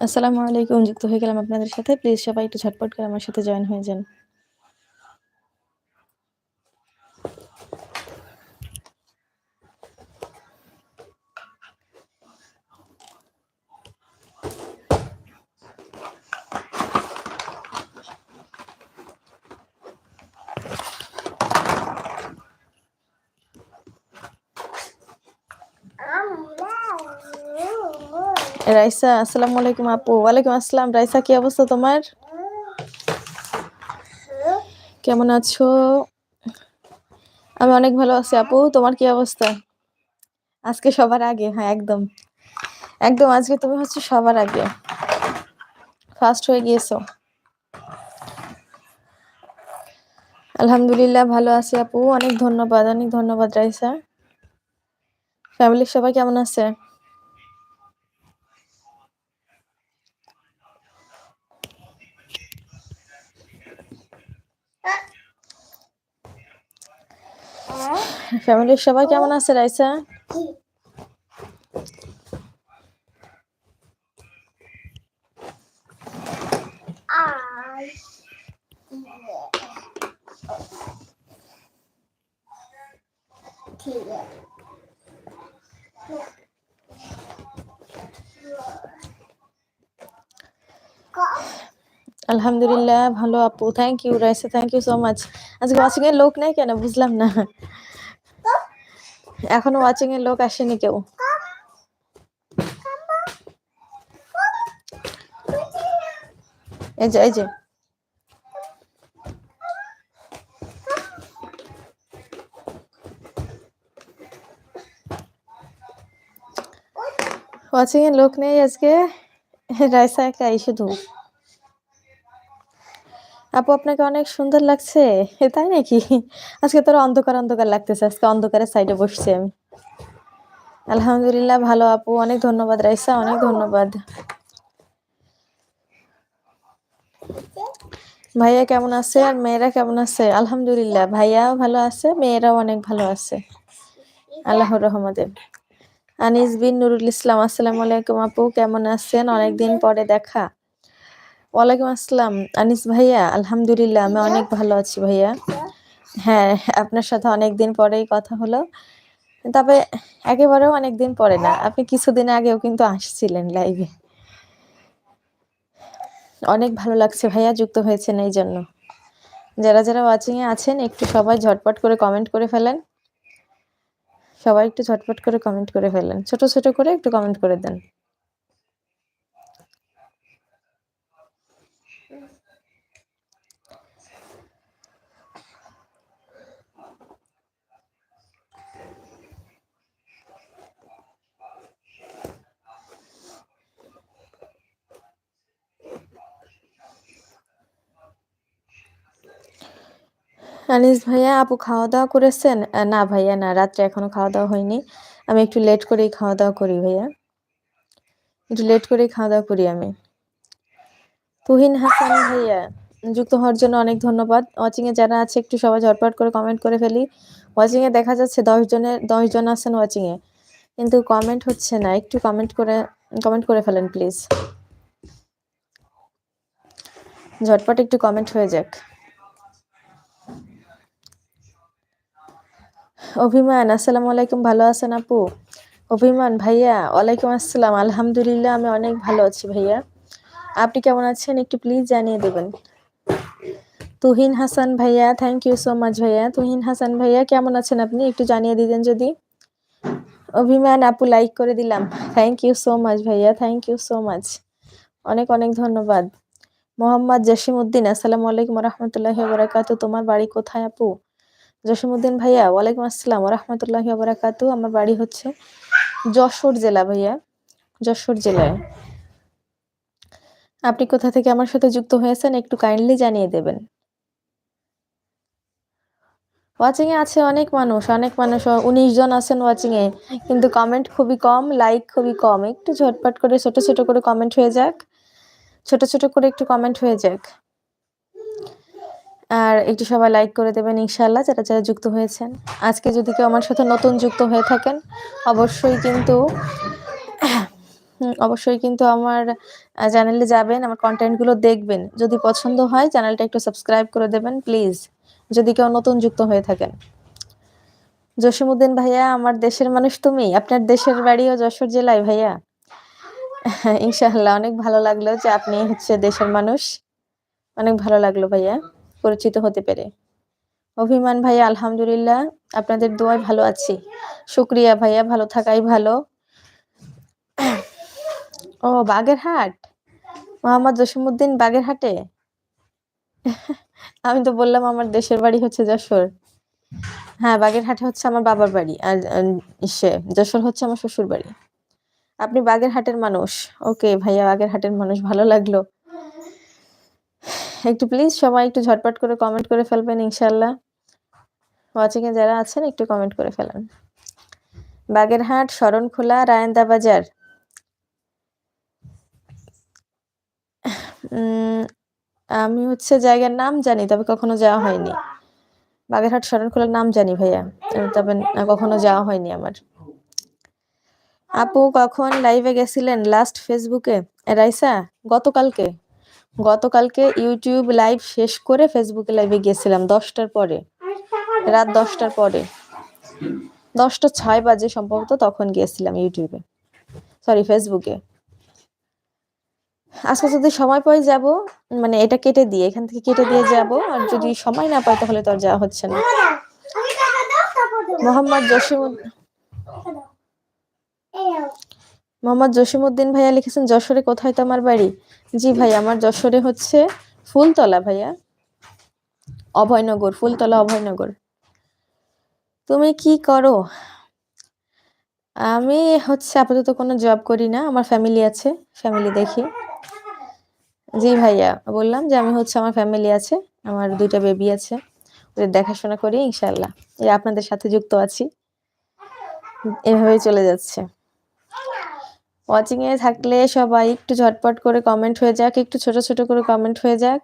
আসসালামু আলাইকুম, যুক্ত হয়ে গেলাম আপনাদের সাথে। প্লিজ সবাই একটু ঝটপট করে আমার সাথে জয়েন হয়ে যান। রাইসা, আসসালামু আলাইকুম আপু। ওয়ালাইকুম আসসালাম। রাইসা, কি অবস্থা তোমার? কেমন আছো? আমি অনেক ভালো আছি আপু। তোমার কি অবস্থা? আজকে সবার আগে হ্যাঁ একদম। একদম, আজকে তুমি হচ্ছে সবার আগে। ফার্স্ট হয়ে গিয়েছো। আলহামদুলিল্লাহ, ভালো আছি আপু। অনেক ধন্যবাদ অনেক ধন্যবাদ রাইসা। ফ্যামিলির সবাই কেমন আছে? ফ্যামিলির সবাই কেমন আছে, রাইসা? আলহামদুলিল্লাহ, ভালো আপু। Thank you Raisa. Thank you so much আজকে ওয়াচিং এর লোক নেই কেন? বুঝলাম না। এখনও ওয়াচিং এর লোক আসেনি কেউ। এই যে এই যে। ওয়াচিং এর লোক নেই আজকে। রাইসা একাই শুধু। আপু, আপনাকে অনেক সুন্দর লাগছে তাই নাকি? আজকে তোর অন্ধকার অন্ধকার লাগতেছে, আজকে অন্ধকারের সাইডে বসছি আমি। আলহামদুলিল্লাহ, ভালো আপু, অনেক ধন্যবাদ রাইসা, অনেক ধন্যবাদ। ভাইয়া কেমন আছে? আর মেয়েরা কেমন আছে? আলহামদুলিল্লাহ ভাইয়াও ভালো আছে, মেয়েরাও অনেক ভালো আছে। আল্লাহর রহমতে। আনিস বিন নুরুল ইসলাম, আসসালামু আলাইকুম আপু, কেমন আছেন? অনেকদিন পরে দেখা। ওয়ালাইকুম আসসালাম। আনিস ভাইয়া, আলহামদুলিল্লাহ, আমি অনেক ভালো আছি ভাইয়া। হ্যাঁ আপনার সাথে অনেক দিন পরেই কথা হলো। তবে একেবারেও অনেক দিন পরে না, আপনি কিছুদিন আগেও কিন্তু আসছিলেন লাইভে অনেক ভালো লাগছে ভাইয়া, যুক্ত হয়েছেন এই জন্য। যারা যারা ওয়াচিং এ আছেন, একটু সবাই ঝটপট করে কমেন্ট করে ফেলেন। সবাই একটু ঝটপট করে কমেন্ট করে ফেলেন। ছোট ছোট করে একটু কমেন্ট করে দেন। আনিস ভাইয়া, আপু খাওয়া দাওয়া করেছেন না ভাইয়া, না, রাত্রে এখনও খাওয়া দাওয়া হয়নি। আমি একটু লেট করেই খাওয়া দাওয়া করি ভাইয়া। একটু লেট করেই খাওয়া দাওয়া করি আমি। তুহিন হাসান ভাইয়া, যুক্ত হওয়ার জন্য অনেক ধন্যবাদ। ওয়াচিং এ যারা আছে, একটু সবাই ঝটপট করে কমেন্ট করে ফেলি। ওয়াচিং এ দেখা যাচ্ছে দশ জনের, দশ জন আছেন ওয়াচিং এ। কিন্তু কমেন্ট হচ্ছে না। একটু কমেন্ট করে কমেন্ট করে ফেলেন প্লিজ ঝটপট একটু কমেন্ট হয়ে যাক। অভিমান, আসসালামু আলাইকুম, ভালো আছেন আপু? অভিমান, ভাইয়া, ওয়ালাইকুম আসসালাম, আলহামদুলিল্লাহ, আমি অনেক ভালো আছি ভাইয়া। আপনি কেমন আছেন? একটু প্লিজ জানিয়ে দেবেন। তুহিন হাসান ভাইয়া থ্যাংক ইউ সো মাচ ভাইয়া। তুহিন হাসান ভাইয়া, কেমন আছেন আপনি? একটু জানিয়ে দিতেন যদি। অভিমান, আপু লাইক করে দিলাম। থ্যাংক ইউ সো মাচ ভাইয়া থ্যাংক ইউ সো মাচ অনেক অনেক ধন্যবাদ। মোহাম্মদ জসিম উদ্দিন আসসালামু আলাইকুম রহমতুল্লাহ বরাকাতু তোমার বাড়ি কোথায় আপু? জসিমুদ্দিন ভাইয়া, ওয়ালাইকুম আসসালাম রহমতুল্লাহ বরাকাতু আমার বাড়ি হচ্ছে যশোর জেলা ভাইয়া, যশোর জেলায়। আপনি কোথা থেকে আমার সাথে যুক্ত হয়েছেন একটু কাইন্ডলি জানিয়ে দেবেন। ওয়াচিং এ আছে অনেক মানুষ অনেক মানুষ, উনিশ জন আছেন ওয়াচিং এ কিন্তু কমেন্ট খুবই কম লাইক খুবই কম। একটু ঝটপট করে, ছোট ছোট করে কমেন্ট হয়ে যাক, ছোট ছোট করে একটু কমেন্ট হয়ে যাক। আর একটু সবাই লাইক করে দেবেন ইনশাল্লাহ যারা যারা যুক্ত হয়েছেন। আজকে যদি কেউ আমার সাথে নতুন যুক্ত হয়ে থাকেন, অবশ্যই কিন্তু অবশ্যই কিন্তু আমার চ্যানেলে যাবেন, আমার কন্টেন্টগুলো দেখবেন। যদি পছন্দ হয় চ্যানেলটা একটু সাবস্ক্রাইব করে দেবেন প্লিজ যদি কেউ নতুন যুক্ত হয়ে থাকেন। জসিমুদ্দিন ভাইয়া, আমার দেশের মানুষ তুমি, আপনার দেশের বাড়িও যশোর জেলায় ভাইয়া। ইনশাআল্লাহ, অনেক ভালো লাগল যে আপনি হচ্ছে দেশের মানুষ। অনেক ভালো লাগল ভাইয়া। পরিচিত হতে পেরে। অভিমান ভাইয়া, আলহামদুলিল্লাহ, আপনাদের দোয়ায় ভালো আছি। শুক্রিয়া ভাইয়া, ভালো থাকাই ভালো। ও, বাগেরহাট? মোহাম্মদ জসিমুদ্দিন বাগেরহাটে? আমি তো বললাম আমার দেশের বাড়ি হচ্ছে যশোর। হ্যাঁ বাগেরহাটে হচ্ছে আমার বাবার বাড়ি। আর সে যশোর হচ্ছে আমার শ্বশুর বাড়ি আপনি বাগেরহাটের মানুষ। ওকে ভাইয়া, বাগেরহাটের মানুষ, ভালো লাগল। একটু প্লিজ সবাই একটু ঝটপট করে কমেন্ট করে ফেলবেন ইনশাল্লাহ ওয়াচিং এ যারা আছেন, একটু কমেন্ট করে ফেলেন। বাগেরহাট, শরণখোলা রায়ন্দা বাজার আমি হচ্ছে জায়গার নাম জানি, তবে কখনো যাওয়া হয়নি। বাগেরহাট, শরণখোলার নাম জানি ভাইয়া। তবে কখনো যাওয়া হয়নি আমার। আপু কখন লাইভে গেছিলেন? লাস্ট ফেসবুকে রাইসা, গতকালকে? গতকালকে ইউটিউব লাইভ শেষ করে ফেসবুকে লাইভে গিয়েছিলাম, দশটার পরে। রাত দশটার পরে। দশটা ছয় বাজে সম্ভবত তখন গিয়েছিলাম ইউটিউবে। সরি ফেসবুকে আজকে যদি সময় পাই যাব মানে এটা কেটে দিয়ে, এখান থেকে কেটে দিয়ে যাব, আর যদি সময় না পাই তাহলে তো আর যাওয়া হচ্ছে না। মোহাম্মদ জসিমুদ্দিন মোহাম্মদ জসিমুদ্দিন ভাইয়া লিখেছেন, যশোরে কোথায় তোমার বাড়ি? জি ভাই আমার যশোরে হচ্ছে ফুলতলা ভাইয়া। অভয়নগর ফুলতলা অভয়নগর। তুমি কি করো? আমি হচ্ছে আপাতত কোনো জব করি না আমার ফ্যামিলি আছে ফ্যামিলি দেখি। জি ভাইয়া বললাম যে আমি হচ্ছে আমার ফ্যামিলি আছে আমার দুইটা বেবি আছে। ওদের দেখাশোনা করি ইনশাল্লাহ আপনাদের সাথে যুক্ত আছি। এভাবেই চলে যাচ্ছে। ওয়াচিং এ থাকলে সবাই একটু ঝটপট করে কমেন্ট হয়ে যাক, একটু ছোট ছোট করে কমেন্ট হয়ে যাক।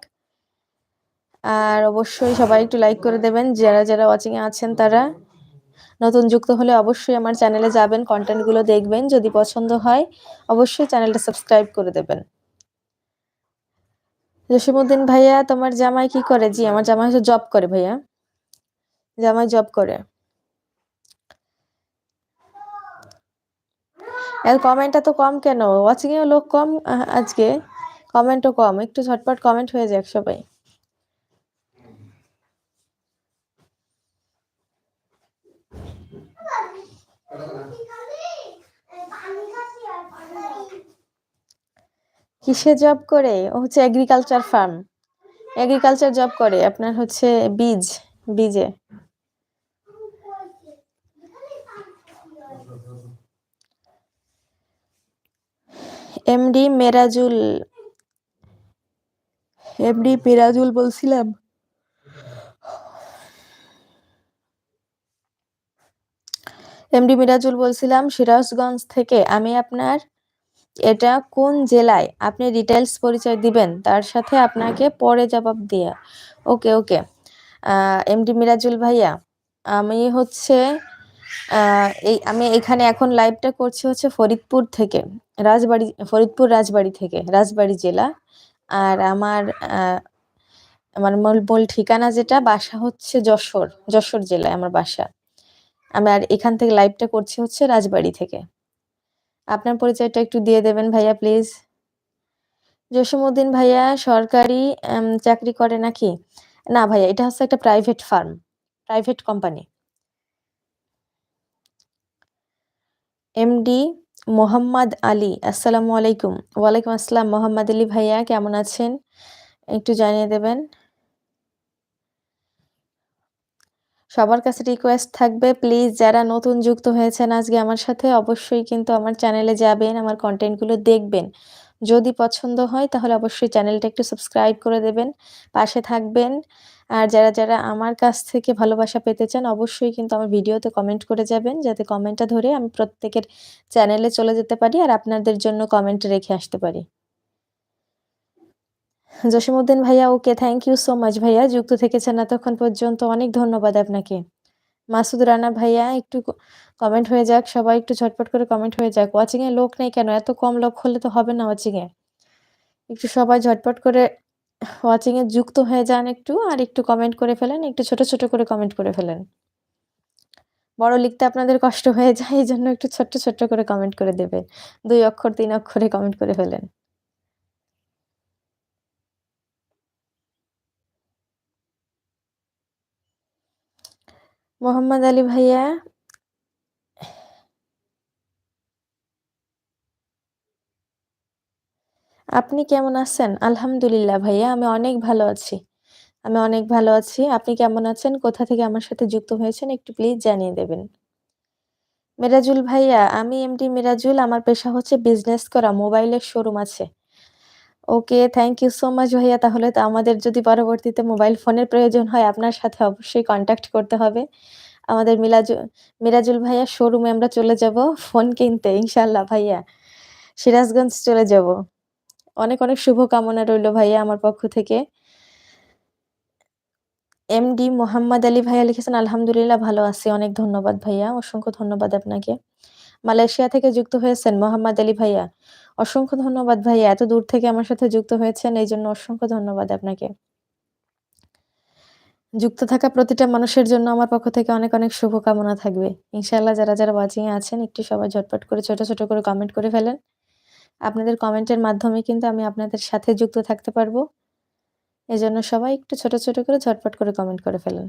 আর অবশ্যই সবাই একটু লাইক করে দেবেন, যারা যারা ওয়াচিংয়ে আছেন তারা। নতুন যুক্ত হলে অবশ্যই আমার চ্যানেলে যাবেন কন্টেন্টগুলো দেখবেন, যদি পছন্দ হয়, অবশ্যই চ্যানেলটা সাবস্ক্রাইব করে দেবেন। জসিমুদ্দিন ভাইয়া, তোমার জামাই কি করে? জি, আমার জামাই হচ্ছে জব করে ভাইয়া। জামাই জব করে। কমেন্টটা তো কম কেন? ওয়াচিং এও লোক কম আজকে। কমেন্টও কম, একটু ঝটপট কমেন্ট হয়ে যাক সবাই। কিসে জব করে? ও হচ্ছে এগ্রিকালচার ফার্ম এগ্রিকালচার জব করে, আপনার হচ্ছে বীজ, বীজে। এমডি মেরাজুল। এমডি মেরাজুল বলছিলাম? এমডি মিরাজুল বলছিলাম, সিরাজগঞ্জ থেকে। আমি আপনার, এটা কোন জেলায়? আপনি ডিটেলস পরিচয় দিবেন, তার সাথে আপনাকে পরে জবাব দিয়ে। ওকে ওকে এমডি মিরাজুল ভাইয়া, আমি হচ্ছে এই, আমি এখানে এখন লাইভটা করছি হচ্ছে ফরিদপুর থেকে। রাজবাড়ি, ফরিদপুর রাজবাড়ি থেকে, রাজবাড়ি জেলা। আর আমার আমার মূল মূল ঠিকানা যেটা, বাসা হচ্ছে যশোর যশোর জেলায় আমার বাসা। আমি আর এখান থেকে লাইভটা করছি হচ্ছে রাজবাড়ি থেকে। আপনার পরিচয়টা একটু দিয়ে দেবেন ভাইয়া প্লিজ জসিমউদ্দিন ভাইয়া, সরকারি চাকরি করে নাকি? না ভাইয়া, এটা হচ্ছে একটা private firm private company MD Mohammad Ali, আসসালামু আলাইকুম। ওয়ালাইকুম আসসালাম। মোহাম্মদ আলী ভাইয়া, কেমন আছেন? একটু জানিয়ে দেবেন। সবার কাছে রিকোয়েস্ট থাকবে প্লিজ যারা নতুন যুক্ত হয়েছেন আজকে আমার সাথে, অবশ্যই কিন্তু আমার চ্যানেলে যাবেন, আমার কন্টেন্টগুলো দেখবেন। যদি পছন্দ হয়, তাহলে অবশ্যই চ্যানেলটা একটু সাবস্ক্রাইব করে দেবেন, পাশে থাকবেন। আর যারা যারা আমার কাছ থেকে ভালোবাসা পেতে চান, অবশ্যই কিন্তু আমার ভিডিওতে কমেন্ট করে যাবেন, যাতে কমেন্টটা ধরে আমি প্রত্যেকের চ্যানেলে চলে যেতে পারি আর আপনাদের জন্য কমেন্ট রেখে আসতে পারি। জসিমউদ্দিন ভাইয়া, okay thank you so much ভাইয়া। যুক্ত থেকেছেন এতক্ষণ পর্যন্ত, অনেক ধন্যবাদ আপনাকে। মাসুদ রানা ভাইয়া, একটু কমেন্ট হয়ে যাক, সবাই একটু ঝটপট করে কমেন্ট হয়ে যাক। ওয়াচিং এ লোক নেই কেন? এত কম লোক হলে তো হবে না ওয়াচিং এ। একটু সবাই ঝটপট করে ওয়াচিং এ যুক্ত হয়ে যান একটু, আর একটু কমেন্ট করে ফেলেন, একটু ছোট ছোট করে কমেন্ট করে ফেলেন। বড় লিখতে আপনাদের কষ্ট হয়ে যায়, এই জন্য একটু ছোট্ট ছোট্ট করে কমেন্ট করে দেবে দুই অক্ষর, তিন অক্ষরে কমেন্ট করে ফেলেন। মোহাম্মদ আলী ভাইয়া। আপনি কেমন আছেন? আলহামদুলিল্লাহ ভাইয়া, আমি অনেক ভালো আছি। আমি অনেক ভালো আছি। আপনি কেমন আছেন? কোথা থেকে আমার সাথে যুক্ত হয়েছেন একটু প্লিজ জানিয়ে দেবেন। মিরাজুল ভাইয়া, আমি এমডি মিরাজুল। আমার পেশা হচ্ছে বিজনেস করা মোবাইলের শোরুম আছে। Okay thank you so much ভাইয়া। তাহলে তো আমাদের যদি পরবর্তীতে মোবাইল ফোনের প্রয়োজন হয়, আপনার সাথে অবশ্যই কন্ট্যাক্ট করতে হবে। আমাদের মিলাজু, মিরাজুল ভাইয়া শোরুমে আমরা চলে যাব ফোন কিনতে ইনশাল্লাহ ভাইয়া। সিরাজগঞ্জ চলে যাব। অনেক অনেক শুভকামনা রইল ভাইয়া আমার পক্ষ থেকে। এমডি মোহাম্মদ আলী ভাইয়া লিখেছেন, আলহামদুলিল্লাহ ভালো আছি। অনেক ধন্যবাদ ভাইয়া। অসংখ্য ধন্যবাদ আপনাকে। মালয়েশিয়া থেকে যুক্ত হয়েছেন মোহাম্মদ আলী ভাইয়া। অসংখ্য ধন্যবাদ ভাইয়া, এত দূর থেকে আমার সাথে যুক্ত হয়েছেন এই জন্য অসংখ্য ধন্যবাদ আপনাকে। যুক্ত থাকা প্রতিটা মানুষের জন্য আমার পক্ষ থেকে অনেক অনেক শুভকামনা থাকবে। ইনশাল্লাহ যারা যারা ওয়াচিং এ আছেন, একটু সবাই ঝটপট করে, ছোট ছোট করে কমেন্ট করে ফেলেন। আপনাদের কমেন্টের মাধ্যমে কিন্তু আমি আপনাদের সাথে যুক্ত থাকতে পারব। এজন্য সবাই একটু ছোট ছোট করে, ঝটপট করে কমেন্ট করে ফেলেন।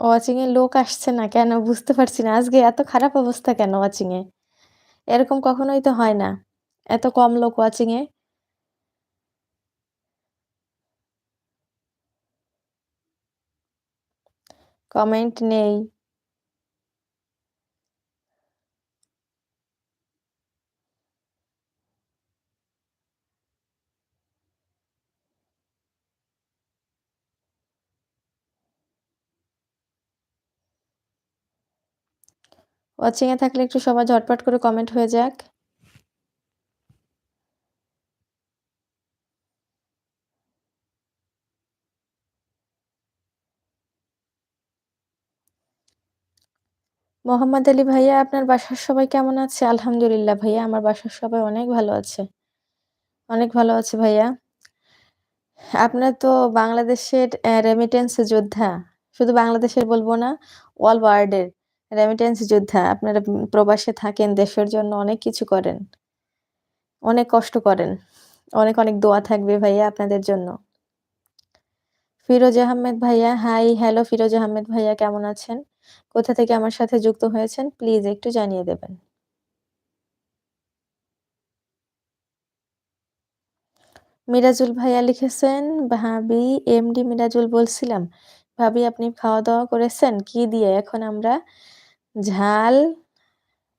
ওয়াচিং এ লোক আসছে না কেন? বুঝতে পারছি না। আজকে এত খারাপ অবস্থা কেন ওয়াচিং এ? এরকম কখনোই তো হয় না। এত কম লোক ওয়াচিং এ। কমেন্ট নেই। ওয়াচিং এ থাকলে একটু সবাই ঝটপট করে কমেন্ট হয়ে যাক। মোহাম্মদ আলী ভাইয়া, আপনার বাসার সবাই কেমন আছে? আলহামদুলিল্লাহ ভাইয়া, আমার বাসার সবাই অনেক ভালো আছে। অনেক ভালো আছে ভাইয়া। আপনার তো বাংলাদেশের রেমিটেন্স যোদ্ধা। শুধু বাংলাদেশের বলব না অল ওয়ার্ল্ডের রেমিটেন্স যোদ্ধা, আপনারা প্রবাসে থাকেন, দেশের জন্য অনেক কিছু করেন, অনেক কষ্ট করেন, অনেক অনেক দোয়া থাকবে ভাইয়া আপনাদের জন্য। ফিরোজ আহমেদ ভাইয়া হাই হ্যালো ফিরোজ আহমেদ ভাইয়া, কেমন আছেন? কোথা থেকে আমার সাথে যুক্ত হয়েছেন? প্লিজ একটু জানিয়ে দেবেন। মিরাজুল ভাইয়া লিখেছেন, ভাবি এমডি মিরাজুল বলছিলাম, ভাবি আপনি খাওয়া দাওয়া করেছেন? কি দিয়ে? এখন আমরা ঝাল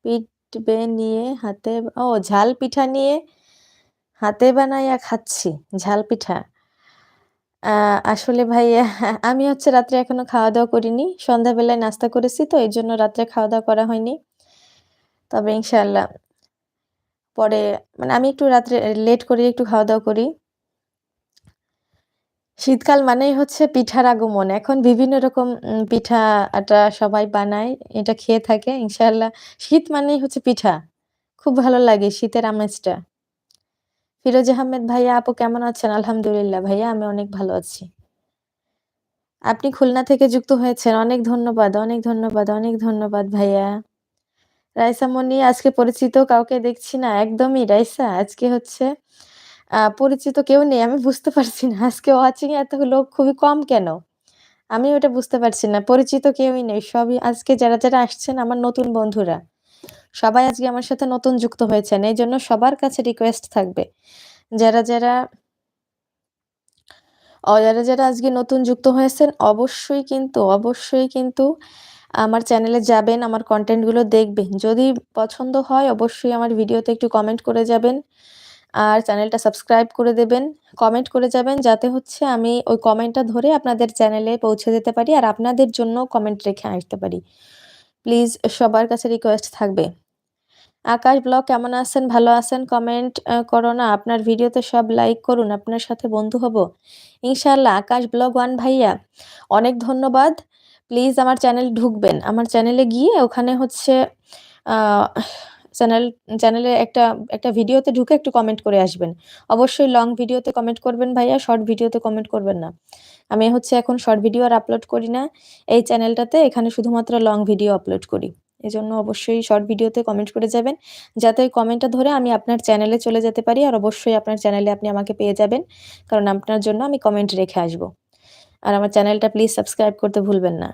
পিঠবে নিয়ে হাতে, ও ঝাল পিঠা নিয়ে হাতে বানাইয়া খাচ্ছি, ঝাল পিঠা। আসলে ভাইয়া, আমি হচ্ছে রাত্রে এখনও খাওয়া দাওয়া করিনি। সন্ধ্যাবেলায় নাস্তা করেছি তো, এই জন্য রাত্রে খাওয়া দাওয়া করা হয়নি। তবে ইনশাল্লাহ পরে মানে আমি একটু রাত্রে লেট করে একটু খাওয়া দাওয়া করি। শীতকাল মানেই হচ্ছে পিঠার আগমন। এখন বিভিন্ন রকম পিঠাটা সবাই বানায়, এটা খেয়ে থাকে। ইনশাল্লাহ শীত মানেই হচ্ছে পিঠা। খুব ভালো লাগে শীতের আমেজটা। ফিরোজ আহমেদ, ভাইয়া, আপু কেমন আছেন? আলহামদুলিল্লাহ ভাইয়া, আমি অনেক ভালো আছি। আপনি খুলনা থেকে যুক্ত হয়েছেন। অনেক ধন্যবাদ অনেক ধন্যবাদ অনেক ধন্যবাদ ভাইয়া। রাইসা মনি, আজকে পরিচিত কাউকে দেখছি না। একদমই রাইসা, আজকে হচ্ছে পরিচিত কেউ নেই, আমি বুঝতে পারছি না। আজকে ওয়াচিং এত লোক খুবই কম কেন? আমি ওটা বুঝতে পারছি না, পরিচিত কেউই নেই। সবই আজকে যারা যারা আসছেন আমার নতুন বন্ধুরা, সবাই আজকে আমার সাথে নতুন যুক্ত হয়েছেন, এই জন্য সবার কাছে রিকোয়েস্ট থাকবে। যারা যারা যারা যারা আজকে নতুন যুক্ত হয়েছেন, অবশ্যই কিন্তু অবশ্যই কিন্তু আমার চ্যানেলে যাবেন, আমার কন্টেন্টগুলো দেখবেন। যদি পছন্দ হয়, অবশ্যই আমার ভিডিওতে একটু কমেন্ট করে যাবেন। আর চ্যানেলটা সাবস্ক্রাইব করে দেবেন, কমেন্ট করে যাবেন যাতে হচ্ছে আমি ওই কমেন্টটা ধরে আপনাদের চ্যানেলে পৌঁছে দিতে পারি আর আপনাদের জন্য কমেন্ট রেখে আসতে পারি। প্লিজ সবার কাছে রিকোয়েস্ট থাকবে। আকাশ ব্লগ কেমন আছেন? ভালো আছেন? কমেন্ট করো না। আপনার ভিডিওতে সব লাইক করুন, আপনার সাথে বন্ধু হব। ইনশাল্লাহ আকাশ ব্লগ ওয়ান ভাইয়া, অনেক ধন্যবাদ। প্লিজ আমার চ্যানেল ঢুকবেন। আমার চ্যানেলে গিয়ে ওখানে হচ্ছে চ্যানেল, চ্যানেলে একটা একটা ভিডিওতে ঢুকে একটু কমেন্ট করে আসবেন। অবশ্যই লং ভিডিওতে কমেন্ট করবেন ভাইয়া শর্ট ভিডিওতে কমেন্ট করবেন না। আমি হচ্ছে এখন শর্ট ভিডিও আর আপলোড করি না। এই চ্যানেলটাতে এখানে শুধুমাত্র লং ভিডিও আপলোড করি। এজন্য অবশ্যই শর্ট ভিডিওতে কমেন্ট করে যাবেন। যাতে ওই কমেন্টটা ধরে আমি আপনার চ্যানেলে চলে যেতে পারি আর অবশ্যই আপনার চ্যানেলে আপনি আমাকে পেয়ে যাবেন। কারণ আপনার জন্য আমি কমেন্ট রেখে আসব। আর আমার চ্যানেলটা প্লিজ সাবস্ক্রাইব করতে ভুলবেন না।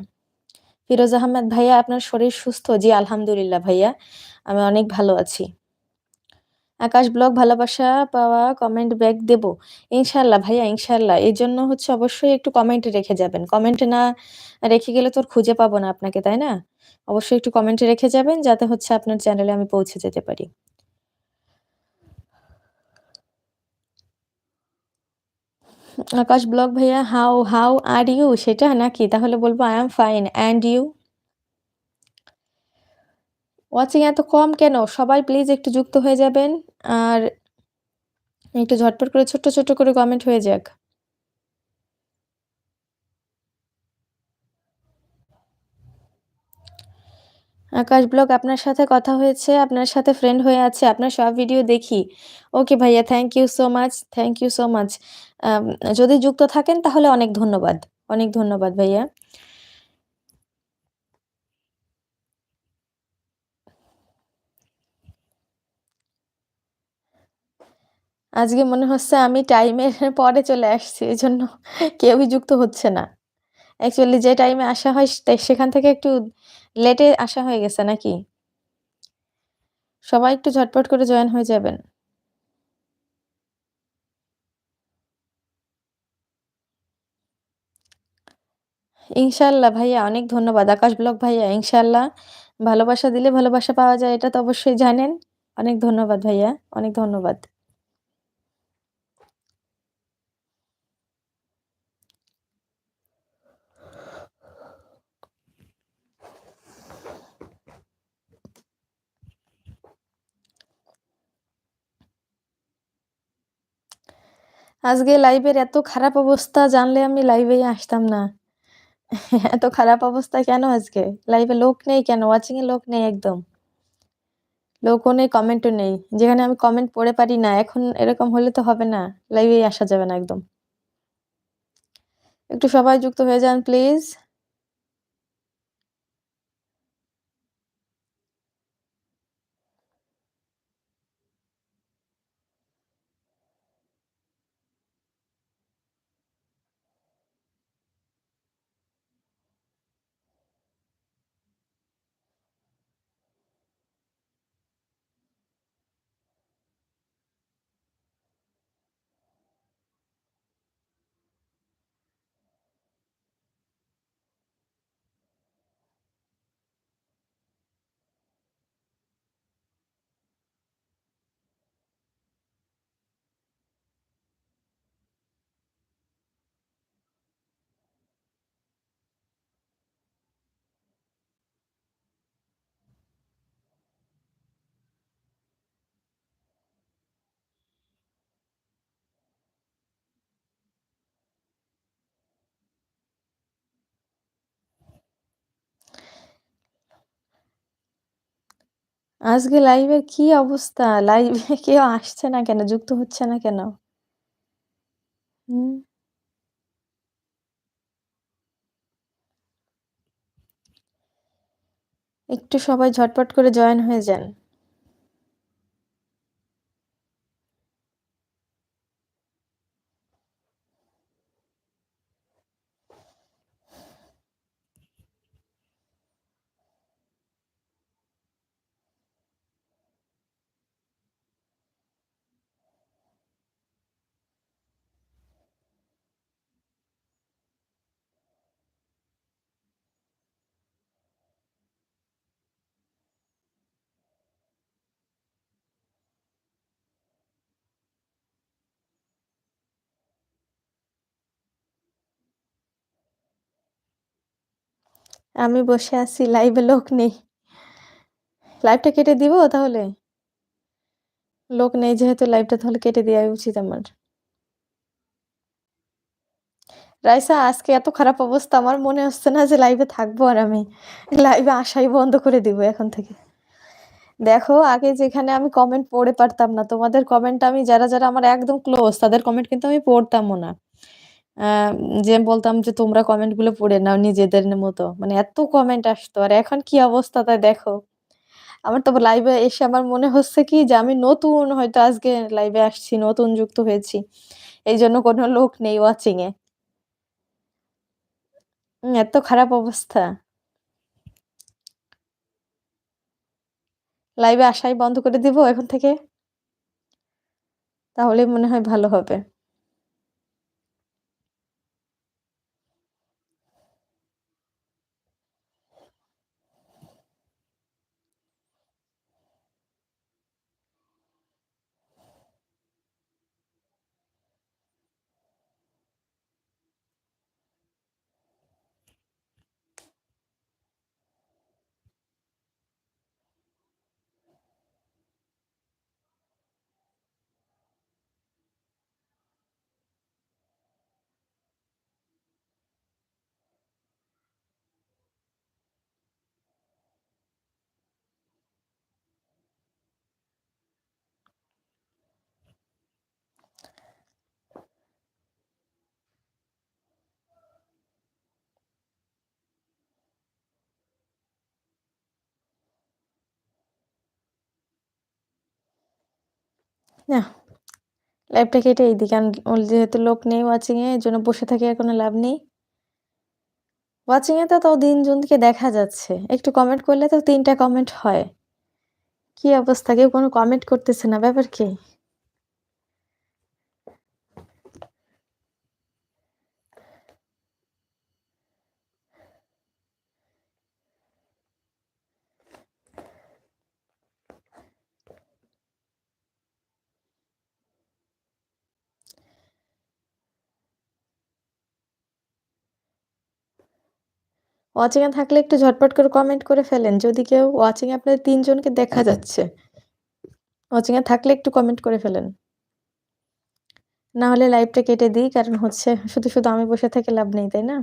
ফিরোজ আহমেদ, ভাইয়া, আপনার শরীর সুস্থ? জি, আলহামদুলিল্লাহ ভাইয়া, আমি অনেক ভালো আছি। আকাশ ব্লগ, ভালোবাসা পাওয়া, কমেন্ট ব্যাক দেব? ইনশাল্লাহ ভাইয়া ইনশাল্লাহ এই জন্য হচ্ছে অবশ্যই একটু কমেন্টে রেখে যাবেন। কমেন্ট না রেখে গেলে তোর খুঁজে পাবো না আপনাকে, তাই না? অবশ্যই একটু কমেন্টে রেখে যাবেন, যাতে হচ্ছে আপনার চ্যানেলে আমি পৌঁছে যেতে পারি। আকাশ ব্লক ভাইয়া হাউ হাউ আর ইউ, সেটা নাকি? তাহলে বলব I am fine, and you? Watching এত কম কেন? সবাই প্লিজ একটু যুক্ত হয়ে যাবেন, আর একটু ঝটপট করে, ছোট্ট ছোট্ট করে কমেন্ট হয়ে যাক। আকাশ ব্লগ আপনার সাথে কথা হয়েছে, আপনার সাথে ফ্রেন্ড হয়ে আছে, আপনার সব ভিডিও দেখি। ওকে ভাইয়া thank you so much thank you so much যদি যুক্ত থাকেন তাহলে অনেক ধন্যবাদ অনেক ধন্যবাদ ভাইয়া। আজকে মনে হচ্ছে আমি টাইমের পরে চলে আসছি এই জন্য কেউই যুক্ত হচ্ছে না। অ্যাকচুয়ালি যে টাইমে আসা হয় সেখান থেকে একটু লেটে আসা হয়ে গেছে নাকি? সবাই একটু ঝটপট করে জয়েন হয়ে যাবেন। ইনশাল্লাহ ভাইয়া, অনেক ধন্যবাদ। আকাশ ব্লক ভাইয়া ইনশাল্লাহ ভালোবাসা দিলে ভালোবাসা পাওয়া যায়, এটা তো অবশ্যই জানেন। অনেক ধন্যবাদ ভাইয়া, অনেক ধন্যবাদ। আজকে লাইভের এত খারাপ অবস্থা জানলে আমি লাইভে আসতাম না। এত খারাপ অবস্থা কেন আজকে? লাইভে লোক নেই কেন? ওয়াচিং এ লোক নেই একদম। লোকও নেই কমেন্টও নেই। যেখানে আমি কমেন্ট পড়ে পারি না, এখন এরকম হলে তো হবে না। লাইভে আসা যাবে না একদম। একটু সবাই যুক্ত হয়ে যান প্লিজ আজকে লাইভের কি অবস্থা? লাইভে কেউ আসছে না কেন? যুক্ত হচ্ছে না কেন? একটু সবাই ঝটপট করে জয়েন হয়ে যান। আমি বসে আছি লাইভে লোক নেই। লাইভটা কেটে দিব তাহলে? লোক নেই যেহেতু লাইভটা তাহলে কেটে দেওয়াই উচিত আমার। রাইসা, আজকে এত খারাপ অবস্থা, আমার মনে হচ্ছে না যে লাইভে থাকব আর আমি। লাইভে আসাই বন্ধ করে দিব এখন থেকে। দেখো, আগে যেখানে আমি কমেন্ট পড়ে পারতাম না, তোমাদের কমেন্ট আমি, যারা যারা আমার একদম ক্লোজ তাদের কমেন্ট কিন্তু আমি পড়তামও না। যে বলতাম যে তোমরা কমেন্টগুলো পড়ে নাও নিজেদের মতো। মানে এত কমেন্ট আসতো। আর এখন কি অবস্থা তাই দেখো। আমার তো লাইভে এসে আমার মনে হচ্ছে কি যে আমি নতুন হয়তো আজকে লাইভে আসছি, নতুন যুক্ত হয়েছি। এই জন্য কোনো লোক নেই ওয়াচিং এ। এত খারাপ অবস্থা। লাইভে আসাই বন্ধ করে দিব এখন থেকে। তাহলে মনে হয় ভালো হবে। না লাইভটা কেটে এই দিকে যেহেতু লোক নেই ওয়াচিংয়ে এর জন্য বসে থাকি আর কোনো লাভ নেই। ওয়াচিংয়ে তো তাও দিন জনকে দেখা যাচ্ছে। একটু কমেন্ট করলে তো তিনটা কমেন্ট হয়। কি অবস্থা? কেউ কোনো কমেন্ট করতেছে না? ব্যাপার কি? ওয়াচিং এ থাকলে একটু ঝটপট করে কমেন্ট করে ফেলেন। যদি কেউ ওয়াচিং এ আপনাদের তিনজনকে দেখা যাচ্ছে ওয়াচিং এ থাকলে একটু কমেন্ট করে ফেলেন। না হলে লাইভটা কেটে দিই, কারণ হচ্ছে শুধু শুধু আমি বসে থেকে লাভ নেই, তাই না?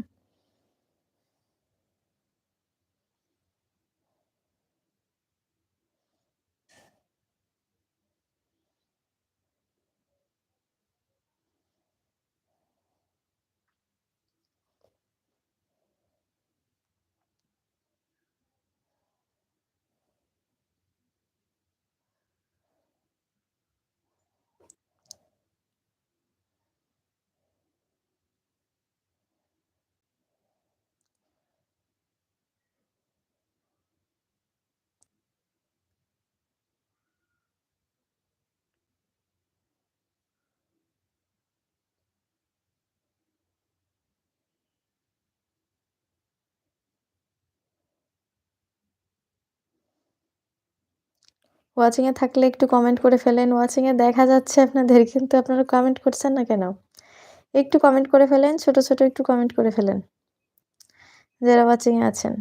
ওয়াচিং এ থাকলে একটু কমেন্ট করে ফেলেন। ওয়াচিংয়ে দেখা যাচ্ছে আপনাদের, কিন্তু আপনারা কমেন্ট করছেন না কেন? একটু কমেন্ট করে ফেলেন, ছোট ছোট একটু কমেন্ট করে ফেলেন। যারা ওয়াচিংয়ে আছেন।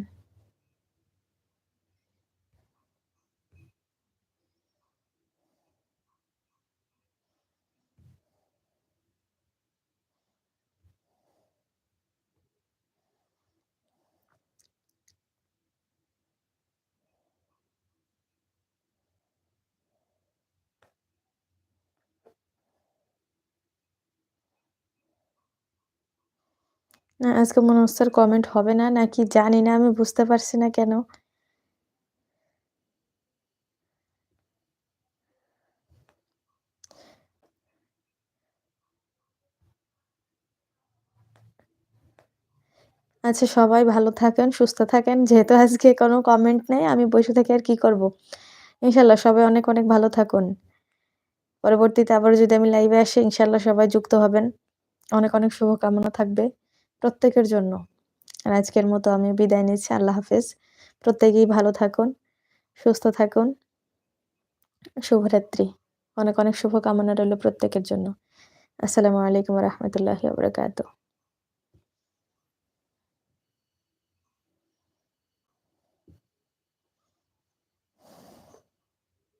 না, আজকে মনে হচ্ছে কমেন্ট হবে না, নাকি জানি না, আমি বুঝতে পারছি না কেন। আচ্ছা সবাই ভালো থাকেন, সুস্থ থাকেন। যেহেতু আজকে কোনো কমেন্ট নেই, আমি বসে থেকে আর কি করব? ইনশাল্লাহ সবাই অনেক অনেক ভালো থাকুন। পরবর্তীতে আবার যদি আমি লাইভে আসি, ইনশাল্লাহ সবাই যুক্ত হবেন। অনেক অনেক শুভকামনা থাকবে। প্রত্যেকের জন্য। আর আজকের মতো আমি বিদায় নিচ্ছি। আল্লাহ হাফেজ। প্রত্যেকেই ভালো থাকুন, সুস্থ থাকুন। শুভরাত্রি। অনেক অনেক শুভকামনা রইল প্রত্যেকের জন্য। আসসালামু আলাইকুম রহমতুল্লাহি বরকাত